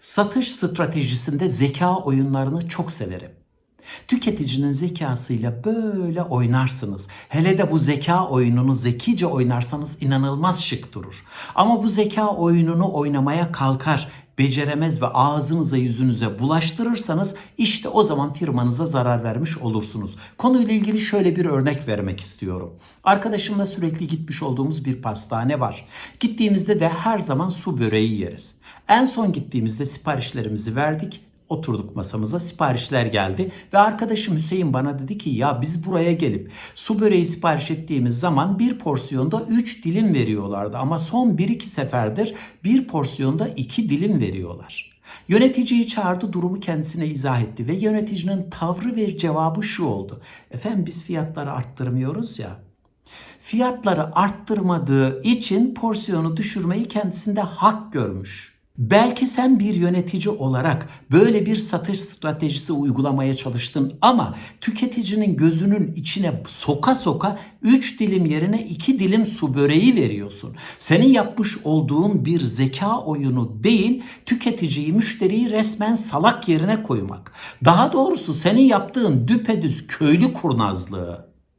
Satış stratejisinde zeka oyunlarını çok severim. Tüketicinin zekasıyla böyle oynarsınız. Hele de bu zeka oyununu zekice oynarsanız inanılmaz şık durur. Ama bu zeka oyununu oynamaya kalkar, beceremez ve ağzınıza yüzünüze bulaştırırsanız işte o zaman firmanıza zarar vermiş olursunuz. Konuyla ilgili şöyle bir örnek vermek istiyorum. Arkadaşımla sürekli gitmiş olduğumuz bir pastane var. Gittiğimizde de her zaman su böreği yeriz. En son gittiğimizde siparişlerimizi verdik. Oturduk masamıza siparişler geldi ve arkadaşım Hüseyin bana dedi ki ya biz buraya gelip su böreği sipariş ettiğimiz zaman bir porsiyonda 3 dilim veriyorlardı ama son 1-2 seferdir bir porsiyonda 2 dilim veriyorlar. Yöneticiyi çağırdı durumu kendisine izah etti ve yöneticinin tavrı ve cevabı şu oldu. Efendim biz fiyatları arttırmıyoruz ya. Fiyatları arttırmadığı için porsiyonu düşürmeyi kendisinde hak görmüş. Belki sen bir yönetici olarak böyle bir satış stratejisi uygulamaya çalıştın ama tüketicinin gözünün içine soka soka 3 dilim yerine 2 dilim su böreği veriyorsun. Senin yapmış olduğun bir zeka oyunu değil, tüketiciyi, müşteriyi resmen salak yerine koymak. Daha doğrusu senin yaptığın düpedüz köylü kurnazlığı.